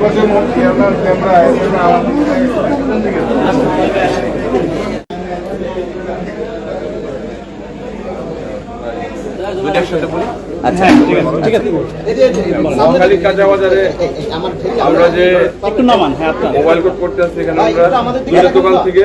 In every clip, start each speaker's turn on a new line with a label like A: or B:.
A: আমার
B: আচ্ছা ঠিক আছে।
C: কাঁচা বাজারে আমরা যে
B: একটু নামান হ্যাঁ আপনার।
C: মোবাইল কোড করতে আসছি এখানে আমরা দোকান থেকে।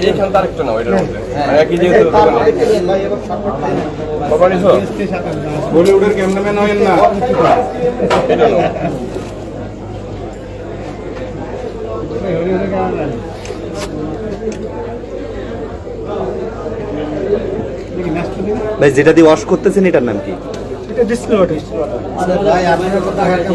C: এটা একটু মধ্যে একই যেহেতু?
A: বলিউডের ক্যামেরাম্যান হয়েন না
C: এটা।
B: ভাই যেটা দিয়ে ওয়াশ করতেছেন এটার নাম কি
C: কোনটা নিচে একটু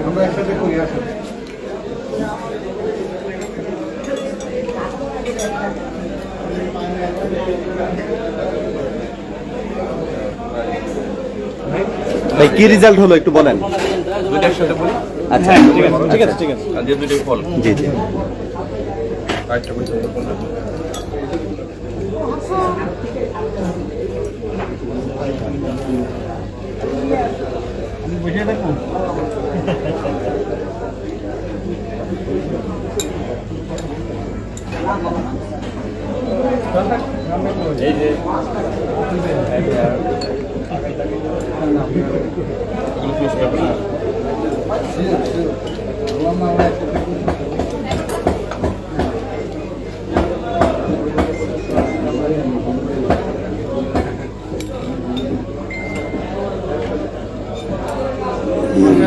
A: আমরা একসাথে করি আসুন
B: ভাই কি রেজাল্ট হলো একটু বলেন?
C: দুইটা একসাথে বলি?
B: আচ্ছা। ঠিক আছে ঠিক আছে
C: দুইটাই ফল
B: জি জি।
C: আরেকটা বলছি কোনটা? এই যে এগুলো পুরস্কার পেল। হ্যাঁ
A: ভাই সময় লাইট একটু অফ করে দেন না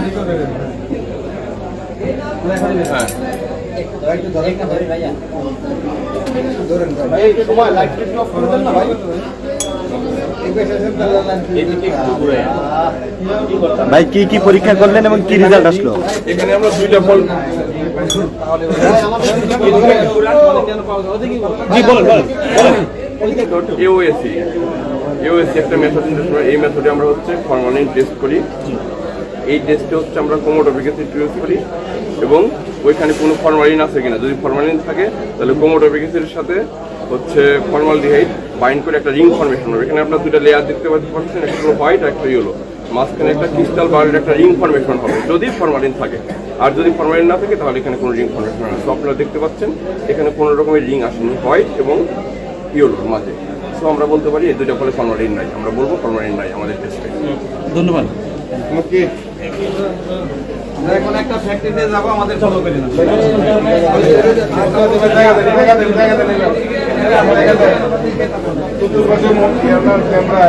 A: ভাই।
B: কি কি পরীক্ষা করলেন এবং কি রেজাল্ট আসলো?
C: এখানে আমরা দুইটা ফল
B: জি বলেন বলেন
C: এওএসি এওএসি একটা মেথড এই মেথডে আমরা হচ্ছে ফরমালিন টেস্ট করি। এই টেস্টে হচ্ছে আমরা কোমোটোপিক অ্যাসিড ইউজ করি এবং ওইখানে কোনো ফরমালিন আছে কিনা। যদি ফরমালিন থাকে তাহলে কোমোটোপিক অ্যাসিডের সাথে হচ্ছে ফর্মালডিহাইড বাইন্ড করে একটা রিং ফর্মেশন হবে। এখানে আপনার দুটো লেয়ার দেখতে পাচ্ছেন একটা হলো হোয়াইট একটা ইয়েলো মাঝখানে একটা ক্রিস্টাল বারের একটা রিং ফর্মেশন হবে যদি ফরমালিন থাকে। আর যদি ফরমালিন না থাকে তাহলে এখানে কোনো রিং ফর্মেশন হয় তো আপনারা দেখতে পাচ্ছেন এখানে কোনো রকমের রিং আসেনি হোয়াইট এবং ইয়েলোর মাঝে। সো আমরা বলতে পারি এই দুটো ফলে ফরমালিন নাই। আমরা বলব ফরমালিন নাই আমাদের টেস্টে
B: ধন্যবাদ।
A: ওকে
D: আমরা এখন একটা ফ্যাক্টরিতে যাব আমাদের
A: ক্যামেরা